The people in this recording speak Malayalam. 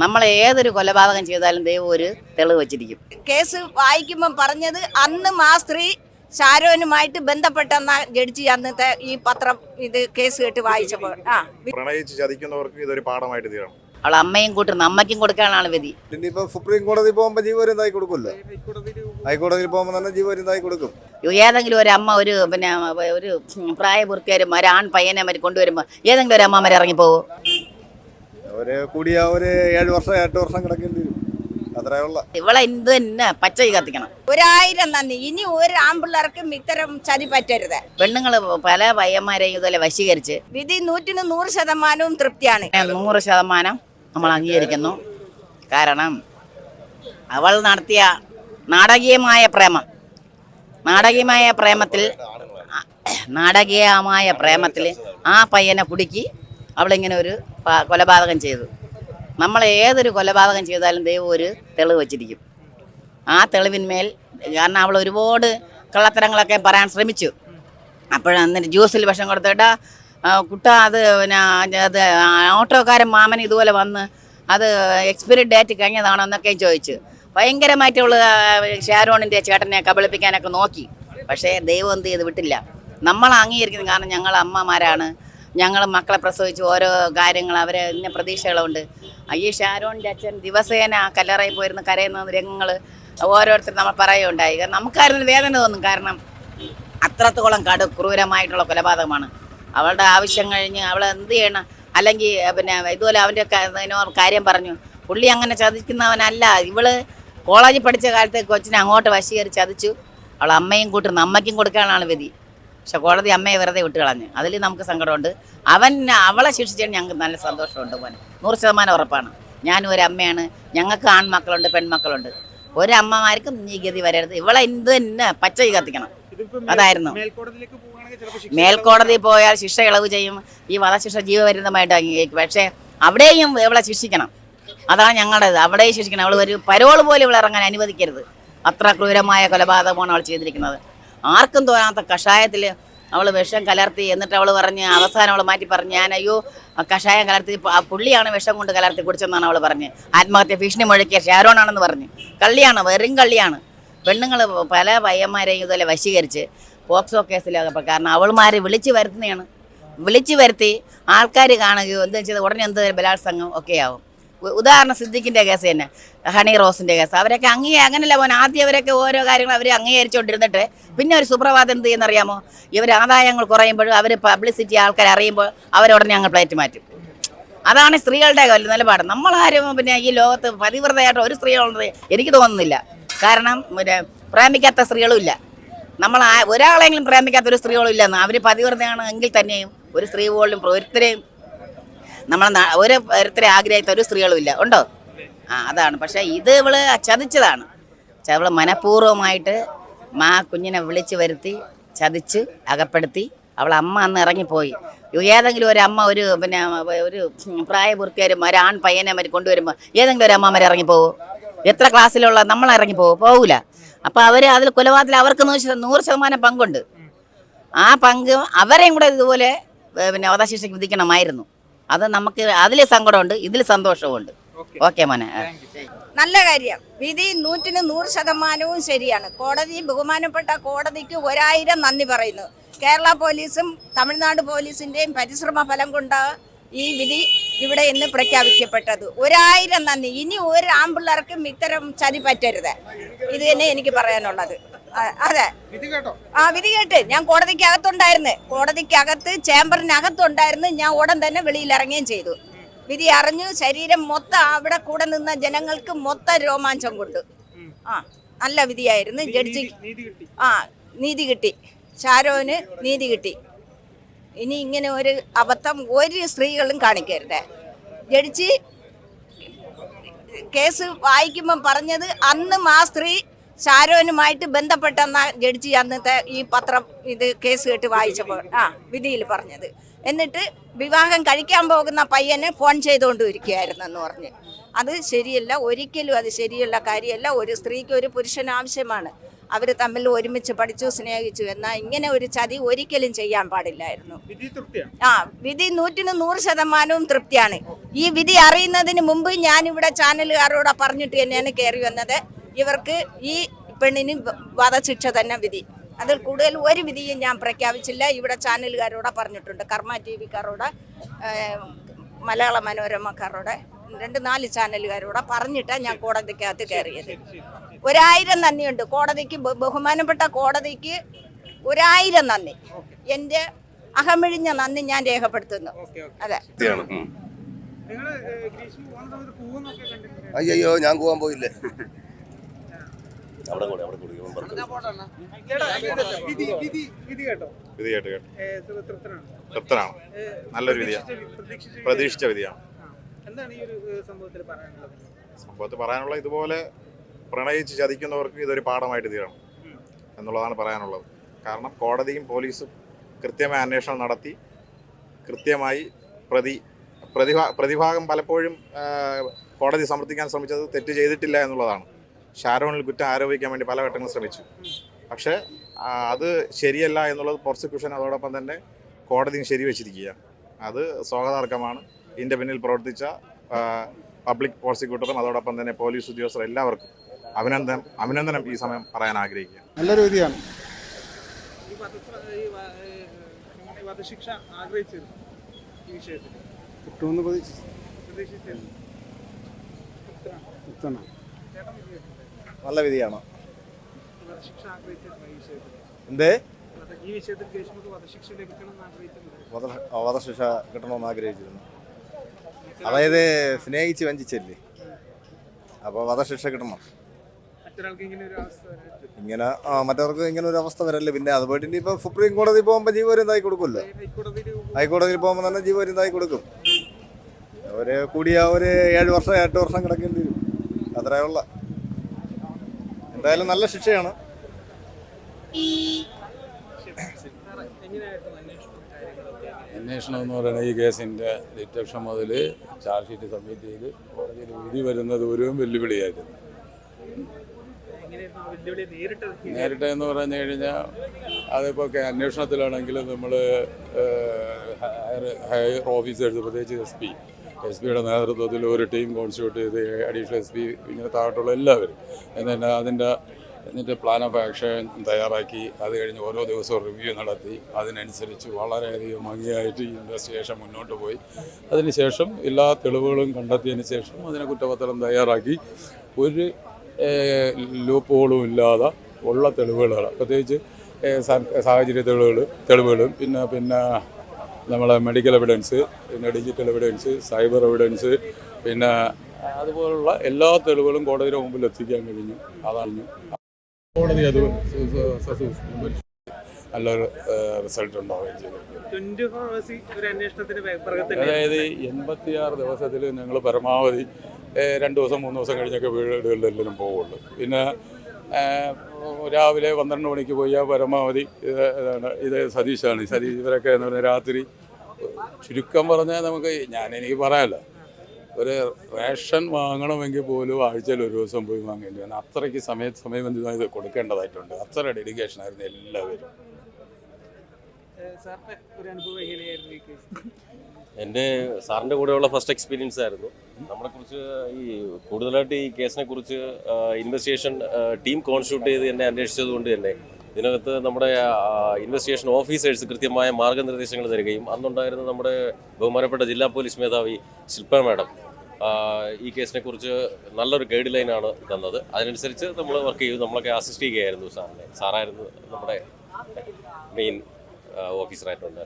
നമ്മൾ ഏതൊരു കൊലപാതകം ചെയ്താലും ദൈവം ഒരു തെളിവ് വെച്ചിരിക്കും. കേസ് വായിക്കുമ്പോൾ പറഞ്ഞത് അന്ന് ആ സ്ത്രീ ഷാരോനുമായിട്ട് ബന്ധപ്പെട്ടെന്ന ജഡ്ജി അന്നത്തെ ഈ പത്രം ഇത് കേസ് കേട്ട് വായിച്ചപ്പോൾ. ആ. പ്രണയിച്ച് ചതിക്കുന്നവർക്ക് ഇതൊരു പാഠമായിട്ട് തീരണം. അവൾ അമ്മയും കൂട്ടുന്ന അമ്മയ്ക്കും കൊടുക്കാനാണ് വിധി. ഇനിയിപ്പോ സുപ്രീം കോടതി പോകുമ്പോ ജീവപര്യന്തായി കൊടുക്കില്ലേ? ഹൈക്കോടതിയിൽ പോകുമ്പോൾ തന്നെ ജീവപര്യന്തായി കൊടുക്കും. ഏതെങ്കിലും ഒരു അമ്മ ഒരു പിന്നെ ഒരു പ്രായപൂർത്തിയാരും ഒരാൺ ആൺ പയ്യനെ മരി കൊണ്ടുവരുമ്പോൾ ഏതെങ്കിലും ഒരു അമ്മമാർ ഇറങ്ങിപ്പോവും? ഒരു കൂടിയ ഒരു ഏഴ് വർഷം എട്ട് വർഷം കിടക്കേണ്ടി വരും. അത്രേ ഇവളെ എന്ത് തന്നെ പച്ച കത്തിക്കണം. ഒരായിരം നന്ദി. ഇനി ഒരു ആമ്പിള്ളേർക്കും ഇത്തരം ചതി പറ്റരുത്. പെണ്ണുങ്ങൾ പല പയ്യന്മാരെയും ഇതുപോലെ വശീകരിച്ച് വിധി നൂറ്റിന് നൂറ് ശതമാനവും തൃപ്തിയാണ്. നൂറ് ശതമാനം നമ്മൾ അംഗീകരിക്കുന്നു. കാരണം അവൾ നടത്തിയ നാടകീയമായ പ്രേമം. നാടകീയമായ പ്രേമത്തിൽ നാടകീയമായ പ്രേമത്തിൽ ആ പയ്യനെ കുടുക്കി അവളിങ്ങനെ ഒരു കൊലപാതകം ചെയ്തു. നമ്മൾ ഏതൊരു കൊലപാതകം ചെയ്താലും ദൈവം ഒരു തെളിവ് വച്ചിരിക്കും. ആ തെളിവിന്മേൽ കാരണം അവൾ ഒരുപാട് കള്ളത്തരങ്ങളൊക്കെ പറയാൻ ശ്രമിച്ചു. അപ്പോഴാണ് എന്നിട്ട് ജ്യൂസിൽ വിഷം കൊടുത്തിട്ട് കുട്ട അത് പിന്നെ അത് ഓട്ടോക്കാരൻ മാമൻ ഇതുപോലെ വന്ന് അത് എക്സ്പിരി ഡേറ്റ് കഴിഞ്ഞതാണോ എന്നൊക്കെ ചോദിച്ചു. ഭയങ്കരമായിട്ട് അവൾ ഷാരോണിന്റെ ചേട്ടനെ കബളിപ്പിക്കാനൊക്കെ നോക്കി. പക്ഷേ ദൈവം എന്ത് ചെയ്ത് വിട്ടില്ല. നമ്മൾ അംഗീകരിക്കുന്നത് കാരണം ഞങ്ങൾ അമ്മമാരാണ്. ഞങ്ങൾ മക്കളെ പ്രസവിച്ച് ഓരോ കാര്യങ്ങൾ അവരെ ഇന്ന പ്രതീക്ഷകളുണ്ട്. ഈ ഷാരോണിന്റെ അച്ഛൻ ദിവസേന കല്ലറയിൽ പോയിരുന്ന് കരയുന്ന രംഗങ്ങൾ ഓരോരുത്തർ നമ്മൾ പറയുകയുണ്ടായി. കാരണം നമുക്കായിരുന്നു വേദന തോന്നും. കാരണം അത്രത്തോളം കട ക്രൂരമായിട്ടുള്ള കൊലപാതകമാണ്. അവളുടെ ആവശ്യം കഴിഞ്ഞ് അവൾ എന്ത് ചെയ്യണം? അല്ലെങ്കിൽ പിന്നെ ഇതുപോലെ അവന്റെ കാര്യം പറഞ്ഞു. പുള്ളി അങ്ങനെ ചതിക്കുന്നവനല്ല. ഇവൾ കോളേജിൽ പഠിച്ച കാലത്ത് കൊച്ചിനെ അങ്ങോട്ട് വശീകരിച്ച് ചതിച്ചു. അവൾ അമ്മയും കൂട്ടുന്ന. അമ്മയ്ക്കും കൊടുക്കാനാണ് വിധി. പക്ഷെ കോടതി അമ്മയെ വെറുതെ വിട്ട് കളഞ്ഞു അതിൽ നമുക്ക് സങ്കടമുണ്ട്. അവൻ അവളെ ശിക്ഷിച്ചാൽ ഞങ്ങൾക്ക് നല്ല സന്തോഷമുണ്ട് മോനെ. നൂറ് ശതമാനം ഉറപ്പാണ്. ഞാനും ഒരു അമ്മയാണ്. ഞങ്ങൾക്ക് ആൺമക്കളുണ്ട് പെൺമക്കളുണ്ട്. ഒരമ്മമാർക്കും നീ ഗതി വരരുത്. ഇവളെ എന്ത് തന്നെ പച്ച കത്തിക്കണം. അതായിരുന്നു. മേൽക്കോടതി പോയാൽ ശിക്ഷ ഇളവ് ചെയ്യും. ഈ വധശിക്ഷ ജീവപര്യന്തമായിട്ട് അംഗീകരിക്കും. പക്ഷേ അവിടെയും ഇവളെ ശിക്ഷിക്കണം. അതാണ് ഞങ്ങളുടേത്. അവിടെയും ശിക്ഷിക്കണം. അവൾ ഒരു പരോൾ പോലും ഇവളെ ഇറങ്ങാൻ അനുവദിക്കരുത്. അത്ര ക്രൂരമായ കൊലപാതകമാണ് അവൾ ചെയ്തിരിക്കുന്നത്. ആർക്കും തോന്നാത്ത കഷായത്തിൽ അവൾ വിഷം കലർത്തി എന്നിട്ട് അവൾ പറഞ്ഞ് അവസാനം അവൾ മാറ്റി പറഞ്ഞ് ഞാൻ അയ്യോ കഷായം കലർത്തി പുള്ളിയാണ് വിഷം കൊണ്ട് കലർത്തി കുടിച്ചെന്നാണ് അവൾ പറഞ്ഞ്. ആത്മഹത്യ ഭീഷണി മുഴക്കിയ ഷാരോണാണെന്ന് പറഞ്ഞ്. കള്ളിയാണ് വെറും കള്ളിയാണ്. പെണ്ണുങ്ങൾ പല പയ്യന്മാരെയും ഇതുപോലെ വശീകരിച്ച് പോക്സോ കേസിലൊക്കെ കാരണം അവൾമാരെ വിളിച്ചു വരുത്തുന്നതാണ് വിളിച്ചു വരുത്തി ആൾക്കാർ കാണുകയോ എന്താ വെച്ചാൽ ഉടനെ എന്ത് ബലാത്സംഗം ഒക്കെ ആവും ഉ- ഉദാഹരണം സിദ്ദിഖിന്റെ കേസ് തന്നെ ഹണി റോസിന്റെ കേസ്. അവരൊക്കെ അങ്ങേ അങ്ങനെയല്ല പോകാൻ ആദ്യം അവരൊക്കെ ഓരോ കാര്യങ്ങൾ അവർ അംഗീകരിച്ചുകൊണ്ടിരുന്നിട്ട് പിന്നെ ഒരു സുപ്രഭാതം എന്ത് ചെയ്യുന്നറിയാമോ ഇവർ ആദായങ്ങൾ കുറയുമ്പോഴും അവർ പബ്ലിസിറ്റി ആൾക്കാർ അറിയുമ്പോൾ അവരുടനെ ഞങ്ങൾ പ്ലേറ്റ് മാറ്റും. അതാണ് സ്ത്രീകളുടെ നിലപാട്. നമ്മളാരും പിന്നെ ഈ ലോകത്ത് പതിവ്രതയായിട്ട് ഒരു സ്ത്രീകളുണ്ട് എനിക്ക് തോന്നുന്നില്ല. കാരണം പിന്നെ പ്രേമിക്കാത്ത സ്ത്രീകളും ഇല്ല. നമ്മൾ ഒരാളെങ്കിലും പ്രേമിക്കാത്ത ഒരു സ്ത്രീകളും ഇല്ലെന്ന്. അവർ പതിവ്രതയാണ് എങ്കിൽ തന്നെയും ഒരു സ്ത്രീ പോലും ഒരുത്തരെയും നമ്മൾ ഒരു തരത്തിലെ ആഗ്രഹിച്ച ഒരു സ്ത്രീകളും ഇല്ല. ഉണ്ടോ? ആ അതാണ്. പക്ഷേ ഇത് ഇവൾ ചതിച്ചതാണ്. അവൾ മനഃപൂർവമായിട്ട് മാ കുഞ്ഞിനെ വിളിച്ചു വരുത്തി ചതിച്ച് അകപ്പെടുത്തി. അവൾ അമ്മ അന്ന് ഇറങ്ങിപ്പോയി. ഏതെങ്കിലും ഒരു അമ്മ ഒരു പിന്നെ ഒരു പ്രായപൂർത്തിയാരും ഒരു ആൺ പയ്യനെ മരി കൊണ്ടുവരുമ്പോൾ ഏതെങ്കിലും ഒരു അമ്മമാർ ഇറങ്ങിപ്പോവും? എത്ര ക്ലാസ്സിലുള്ള നമ്മൾ ഇറങ്ങിപ്പോവും? പോകൂല അപ്പോൾ അവർ അതിൽ കൊലപാതകത്തിൽ അവർക്ക് നൂറ് നൂറ് ശതമാനം പങ്കുണ്ട്. ആ പങ്ക് അവരെയും കൂടെ ഇതുപോലെ പിന്നെ വധശിക്ഷയ്ക്ക് വിധിക്കണമായിരുന്നു. അത് നമുക്ക് അതിൽ സങ്കടമുണ്ട് ഇതിൽ സന്തോഷമുണ്ട് ഓക്കെ. മോനെ. നല്ല കാര്യം. വിധി നൂറ്റിന് നൂറ് ശതമാനവും ശരിയാണ്. കോടതി ബഹുമാനപ്പെട്ട കോടതിക്ക് ഒരായിരം നന്ദി പറയുന്നു. കേരള പോലീസും തമിഴ്നാട് പോലീസിന്റെയും പരിശ്രമ ഫലം കൊണ്ട് ഈ വിധി ഇവിടെ ഇന്ന് പ്രഖ്യാപിക്കപ്പെട്ടത്. ഒരായിരം നന്ദി. ഇനി ഒരു ആമ്പിള്ളേർക്കും ഇത്തരം ചതി പറ്റരുത്. ഇത് തന്നെ എനിക്ക് പറയാനുള്ളത്. അതെ. ആ വിധി കേട്ട്. ഞാൻ കോടതിക്കകത്തുണ്ടായിരുന്നു. കോടതിക്കകത്ത് ചേംബറിനകത്തുണ്ടായിരുന്നു. ഞാൻ ഉടൻ തന്നെ വെളിയിൽ ഇറങ്ങുകയും ചെയ്തു. വിധി അറിഞ്ഞു. ശരീരം മൊത്തം അവിടെ കൂടെ നിന്ന ജനങ്ങൾക്ക് മൊത്തം രോമാഞ്ചം കൊണ്ട്. ആ നല്ല വിധിയായിരുന്നു. ജഡ്ജി ആ നീതി കിട്ടി. ഷാരോന് നീതി കിട്ടി. ഇനി ഇങ്ങനെ ഒരു അബദ്ധം ഒരു സ്ത്രീകളും കാണിക്കരുത്. ജഡ്ജി കേസ് വായിക്കുമ്പം പറഞ്ഞത് അന്നും ആ സ്ത്രീ ഷാരോനുമായിട്ട് ബന്ധപ്പെട്ടെന്ന ജഡ്ജി അന്നത്തെ ഈ പത്രം ഇത് കേസ് കേട്ട് വായിച്ചപ്പോൾ ആ വിധിയിൽ പറഞ്ഞത്. എന്നിട്ട് വിവാഹം കഴിക്കാൻ പോകുന്ന പയ്യനെ ഫോൺ ചെയ്തുകൊണ്ട് ഇരിക്കുകയായിരുന്നെന്ന് പറഞ്ഞ്. അത് ശരിയല്ല ഒരിക്കലും അത് ശരിയല്ല കാര്യമല്ല. ഒരു സ്ത്രീക്ക് ഒരു പുരുഷൻ ആവശ്യമാണ്. അവർ തമ്മിൽ ഒരുമിച്ച് പഠിച്ചു സ്നേഹിച്ചു. എന്നാൽ ഇങ്ങനെ ഒരു ചതി ഒരിക്കലും ചെയ്യാൻ പാടില്ലായിരുന്നു. ആ വിധി നൂറ്റിന് നൂറ് ശതമാനവും തൃപ്തിയാണ്. ഈ വിധി അറിയുന്നതിന് മുമ്പ് ഞാനിവിടെ ചാനലുകാരോട് പറഞ്ഞിട്ട് തന്നെയാണ് കയറി വന്നത്. ഇവർക്ക് ഈ പെണ്ണിന് വധശിക്ഷ തന്നെ വിധി. അതിൽ കൂടുതൽ ഒരു വിധിയും ഞാൻ പ്രഖ്യാപിച്ചില്ല. ഇവിടെ ചാനലുകാരോടെ പറഞ്ഞിട്ടുണ്ട്. കർമ്മ ടി വിക്കാരോട് മലയാള മനോരമക്കാരോടെ രണ്ട് നാല് ചാനലുകാരോടെ പറഞ്ഞിട്ടാണ് ഞാൻ കോടതിക്കകത്ത് കയറിയത്. ഒരായിരം നന്ദിയുണ്ട്. കോടതിക്ക് ബഹു- ബഹുമാനപ്പെട്ട കോടതിക്ക് ഒരായിരം നന്ദി. എന്റെ അഹമിഴിഞ്ഞ നന്ദി ഞാൻ രേഖപ്പെടുത്തുന്നു. അതെ. അയ്യോ ഞാൻ പോകാൻ പോയില്ലേ? അവിടെ കൂടെ അവിടെ കൂടി. വിധി കേട്ടോ. തൃപ്തനാണ് നല്ലൊരു വിധിയാണ് പ്രതീക്ഷിച്ച- വിധിയാണ് എന്താണ് ഈ ഒരു സംഭവത്തിൽ പറയാനുള്ള ഇതുപോലെ പ്രണയിച്ച് ചതിക്കുന്നവർക്ക് ഇതൊരു പാഠമായിട്ട് തീരണം എന്നുള്ളതാണ് പറയാനുള്ളത്. കാരണം കോടതിയും പോലീസും കൃത്യമായ അന്വേഷണം നടത്തി കൃത്യമായി പ്രതി പ്രതിഭാ പ്രതിഭാഗം പലപ്പോഴും കോടതി സമർത്ഥിക്കാൻ ശ്രമിച്ചത് തെറ്റ് ചെയ്തിട്ടില്ല എന്നുള്ളതാണ്. ഷാരോണിൽ കുറ്റം ആരോപിക്കാൻ വേണ്ടി പല ഘട്ടങ്ങളും ശ്രമിച്ചു. പക്ഷേ അത് ശരിയല്ല എന്നുള്ളത് പ്രോസിക്യൂഷൻ അതോടൊപ്പം തന്നെ കോടതിയും ശരിവെച്ചിരിക്കുക അത് സ്വാഗതാർഹമാണ്. ഇതിന്റെ പിന്നിൽ പ്രവർത്തിച്ച പബ്ലിക് പ്രോസിക്യൂട്ടറും അതോടൊപ്പം തന്നെ പോലീസ് ഉദ്യോഗസ്ഥർ എല്ലാവർക്കും അഭിനന്ദനം അഭിനന്ദനം ഈ സമയം പറയാൻ ആഗ്രഹിക്കുക നല്ലൊരു വിധിയാണ്. വധശിക്ഷ ആഗ്രഹിച്ചിരുന്നു ഈ വിഷയത്തിൽ. കിട്ടുമെന്ന് പ്രതീക്ഷിച്ചു. പ്രതീക്ഷിച്ചിരുന്നു. ചേട്ടൻ? നല്ല വിധിയാണ്. എന്തേ? വധശിക്ഷ കിട്ടണമെന്ന് ആഗ്രഹിച്ചിരുന്നു. അതായത് സ്നേഹിച്ച് വഞ്ചിച്ചല്ലേ? അപ്പോൾ വധശിക്ഷ കിട്ടണം. ഇങ്ങനെ ആ, മറ്റവർക്ക് ഇങ്ങനെ ഒരു അവസ്ഥ വരല്ലേ? പിന്നെ അത് പോയിട്ട് ഇപ്പം സുപ്രീം കോടതി പോകുമ്പോൾ ജീവപര്യന്തായി കൊടുക്കുമല്ലോ? ഹൈക്കോടതിയിൽ പോകുമ്പോൾ തന്നെ ജീവപര്യന്തായി കൊടുക്കും? ഒരു കൂടിയ ഒരു ഏഴ് വർഷം എട്ട് വർഷം കിടക്കേണ്ടി വരും. അത്രേ ഉള്ള. എന്തായാലും നല്ല ശിക്ഷയാണ്. അന്വേഷണം എന്ന് പറയുന്നത് ഈ കേസിന്റെ ഡിറ്റക്ഷൻ മുതൽ ചാർജ് ഷീറ്റ് സബ്മിറ്റ് ചെയ്ത് കോടതിയിൽ വിധി വരുന്നത് ഒരു വെല്ലുവിളിയായിരുന്നു. നേരിട്ട് എന്ന് പറഞ്ഞു കഴിഞ്ഞാൽ അതിപ്പോൾ അന്വേഷണത്തിലാണെങ്കിലും നമ്മൾ ഹയർ ഹയർ ഓഫീസേഴ്സ് പ്രത്യേകിച്ച് എസ് പി എസ് പിയുടെ നേതൃത്വത്തിൽ ഒരു ടീം കോൺസ്റ്റിറ്റ്യൂട്ട് ചെയ്ത് അഡീഷണൽ എസ് പി ഇങ്ങനെ താഴോട്ടുള്ള എല്ലാവരും. എന്നിട്ട് അതിന്റെ എന്നിട്ട് പ്ലാൻ ഓഫ് ആക്ഷൻ തയ്യാറാക്കി. അത് കഴിഞ്ഞ് ഓരോ ദിവസവും റിവ്യൂ നടത്തി. അതിനനുസരിച്ച് വളരെയധികം ഭംഗിയായിട്ട് ഇൻവെസ്റ്റിഗേഷൻ മുന്നോട്ട് പോയി. അതിനുശേഷം എല്ലാ തെളിവുകളും കണ്ടെത്തിയതിന് ശേഷം അതിനെ കുറ്റപത്രം തയ്യാറാക്കി. ഒരു ലൂപ്പ് ഹോളും ഇല്ലാതെ ഉള്ള തെളിവുകളാണ്. പ്രത്യേകിച്ച് സാഹചര്യ തെളിവുകൾ തെളിവുകളും. പിന്നെ പിന്നെ നമ്മളെ മെഡിക്കൽ എവിഡൻസ് പിന്നെ ഡിജിറ്റൽ എവിഡൻസ് സൈബർ എവിഡൻസ് പിന്നെ അതുപോലുള്ള എല്ലാ തെളിവുകളും കോടതിയുടെ മുമ്പിൽ എത്തിക്കാൻ കഴിഞ്ഞു. അതാണ് കോടതി അത് നല്ലൊരു റിസൾട്ട് ഉണ്ടാവുകയും ചെയ്തു. അതായത് എൺപത്തിയാറ് ദിവസത്തിൽ ഞങ്ങൾ പരമാവധി രണ്ട് ദിവസം മൂന്ന് ദിവസം കഴിഞ്ഞൊക്കെ വീടുകളിലെല്ലാം പോവുള്ളൂ. പിന്നെ രാവിലെ പന്ത്രണ്ട് മണിക്ക് പോയാൽ പരമാവധി ഇത് ഇതാണ് ഇത് സതീഷാണ് ഈ സതീഷ് ഇവരൊക്കെ എന്ന് പറഞ്ഞാൽ രാത്രി ചുരുക്കം പറഞ്ഞാൽ നമുക്ക് ഞാൻ എനിക്ക് പറയാമല്ലോ ഒരു റേഷൻ വാങ്ങണമെങ്കിൽ പോലും ആഴ്ചയിൽ ഒരു ദിവസം പോയി വാങ്ങേണ്ടി വന്നു. അത്രയ്ക്ക് സമയ സമയബന്ധിതമായി കൊടുക്കേണ്ടതായിട്ടുണ്ട്. അത്ര ഡെഡിക്കേഷൻ ആയിരുന്നു എല്ലാവരും. സാറിന്റെ ഒരു ഈ കേസ് എന്റെ സാറിന്റെ കൂടെയുള്ള ഫസ്റ്റ് എക്സ്പീരിയൻസ് ആയിരുന്നു. നമ്മളെ കുറിച്ച് ഈ കൂടുതലായിട്ട് ഈ കേസിനെ കുറിച്ച് ഇൻവെസ്റ്റിഗേഷൻ ടീം കോൺസ്റ്റിറ്റ്യൂട്ട് ചെയ്ത് എന്നെ അന്വേഷിച്ചത് കൊണ്ട് തന്നെ ഇതിനകത്ത് നമ്മുടെ ഇൻവെസ്റ്റിഗേഷൻ ഓഫീസേഴ്സ് കൃത്യമായ മാർഗനിർദ്ദേശങ്ങൾ തരികയും അന്നുണ്ടായിരുന്ന നമ്മുടെ ബഹുമാനപ്പെട്ട ജില്ലാ പോലീസ് മേധാവി ശില്പ മാഡം ഈ കേസിനെ കുറിച്ച് നല്ലൊരു ഗൈഡ് ലൈനാണ് തന്നത്. അതിനനുസരിച്ച് നമ്മൾ വർക്ക് ചെയ്തു നമ്മളൊക്കെ അസിസ്റ്റ് ചെയ്യുകയായിരുന്നു സാറിനെ. സാറായിരുന്നു നമ്മുടെ മെയിൻ ஆஃபீஸராக ஆகிட்டு வந்தார்